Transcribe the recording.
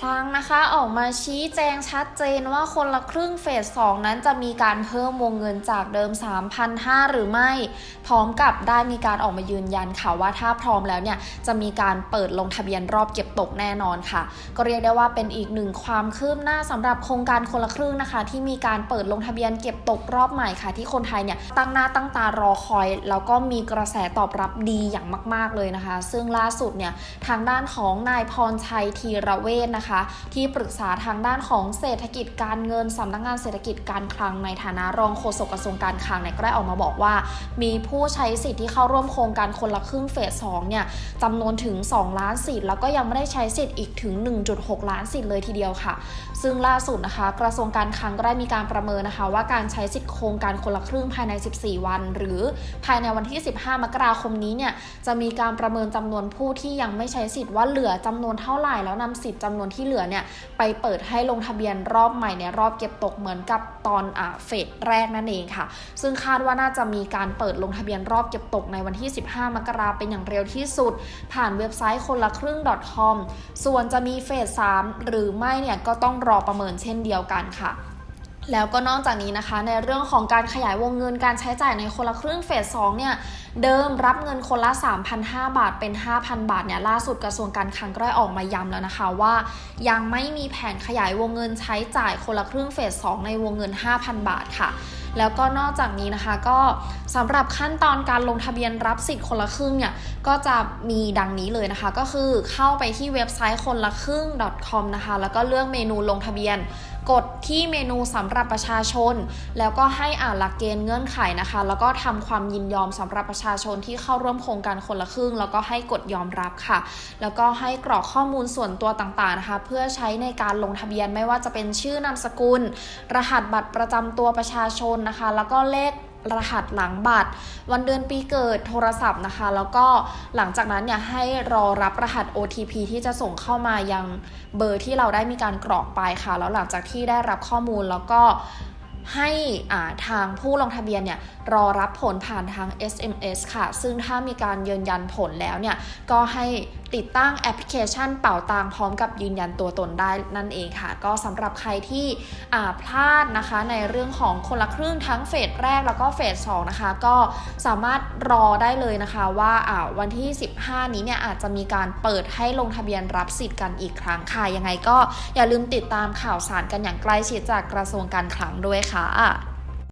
คลังนะคะ ออกมาชี้แจงชัดเจนว่าคนละครึ่งเฟส 2 นั้นจะมีการเพิ่มวงเงินจากเดิม 3,500 หรือไม่ พร้อมกับได้มีการออกมายืนยันค่ะว่าถ้าพร้อมแล้วเนี่ย จะมีการเปิดลงทะเบียนรอบเก็บตกแน่นอนค่ะ ก็เรียกได้ว่าเป็นอีกหนึ่งความคืบหน้าสำหรับโครงการคนละครึ่งนะคะ ที่มีการเปิดลงทะเบียนเก็บตกรอบใหม่ค่ะ ที่คนไทยเนี่ยตั้งหน้าตั้งตารอคอย แล้วก็มีกระแสตอบรับดีอย่างมาก ๆเลยนะคะ ซึ่งล่าสุดเนี่ยทางด้านของนายพรชัยธีระเวชนะคะที่ปรึกษาทางด้านของเศรษฐกิจการเงินสำนักงานเศรษฐกิจการคลังในฐานะรองโฆษกกระทรวงการคลังเนี่ยก็ได้ออกมาบอกว่า มีผู้ใช้สิทธิ์ที่เข้าร่วมโครงการคนละครึ่งเฟส2เนี่ยจำนวนถึง 2 ล้านสิทธิ์แล้วก็ยังไม่ได้ใช้สิทธิ์อีกถึง 1.6 ล้านสิทธิ์เลยทีเดียวค่ะ ซึ่งล่าสุดนะคะ กระทรวงการคลังก็ได้มีการประเมินนะคะว่าการใช้สิทธิ์โครงการคนละครึ่งภายใน 14 วัน หรือภายในวันที่ 15 มกราคมนี้เนี่ยจะมีการประเมินจำนวนผู้ที่ยังไม่ใช้สิทธิ์ว่าเหลือจำนวนเท่าไหร่แล้วนำสิทธิ์จำนวนที่ที่เหลือเนี่ยไปเปิดให้ลงทะเบียนรอบใหม่ในรอบเก็บตกเหมือนกับตอนอเฟสแรกนั่นเองค่ะ ซึ่งคาดว่าน่าจะมีการเปิดลงทะเบียนรอบเก็บตกในวันที่ 15 มกราเป็นอย่างเร็วที่สุด ผ่านเว็บไซต์คนละครึ่ง .com ส่วนจะมีเฟส 3 หรือไม่เนี่ยก็ต้องรอประเมินเช่นเดียวกันค่ะ แล้วก็นอกจากนี้นะคะ ในเรื่องของการขยายวงเงินการใช้จ่ายในคนละครึ่งเฟส2เนี่ยเดิมรับเงินคนละ 3,500 บาทเป็น 5,000 บาทเนี่ยล่าสุดกระทรวงการคลังก็ได้ออกมาย้ำแล้วนะคะว่า ยังไม่มีแผนขยายวงเงินใช้จ่ายคนละครึ่งเฟส2ในวงเงิน 5,000 บาทค่ะ แล้วก็นอกจากนี้นะคะก็สำหรับขั้นตอนการลงทะเบียนรับสิทธิ์คนละครึ่งเนี่ยก็จะมีดังนี้เลยนะคะ ก็คือเข้าไปที่เว็บไซต์คนละครึ่ง .com นะคะ แล้วก็เลือกเมนูลงทะเบียน กดที่เมนูสำหรับประชาชน แล้วก็ให้อ่านหลักเกณฑ์เงื่อนไขนะคะ แล้วก็ทำความยินยอมสำหรับประชาชนที่เข้าร่วมโครงการคนละครึ่ง แล้วก็ให้กดยอมรับค่ะ แล้วก็ให้กรอกข้อมูลส่วนตัวต่างๆนะคะ เพื่อใช้ในการลงทะเบียนไม่ว่าจะเป็นชื่อนามสกุล รหัสบัตรประจำตัวประชาชนนะคะ แล้วก็เลขรหัสหลังบัตร วันเดือนปีเกิดโทรศัพท์นะคะ แล้วก็หลังจากนั้นเนี่ยให้รอรับรหัส OTP ที่จะส่งเข้ามายังเบอร์ที่เราได้มีการกรอกไปค่ะ แล้วหลังจากที่ได้รับข้อมูลแล้วก็ ให้ทางผู้ลงทะเบียนเนี่ยรอรับผลผ่านทาง SMS ค่ะ ซึ่งถ้ามีการยืนยันผลแล้วเนี่ย ก็ให้ติดตั้งแอปพลิเคชันเป่าตังพร้อมกับยืนยันตัวตนได้นั่นเองค่ะ ก็สำหรับใครที่พลาดนะคะในเรื่องของคนละครึ่งทั้งเฟสแรกแล้วก็เฟส2นะคะ ก็สามารถรอได้เลยนะคะว่าอ่าวันที่ 15 นี้เนี่ยอาจจะมีการเปิดให้ลงทะเบียนรับสิทธิ์กันอีกครั้งค่ะ ยังไงก็อย่าลืมติดตามข่าวสารกันอย่างใกล้ชิดจากกระทรวงการคลังด้วยค่ะ查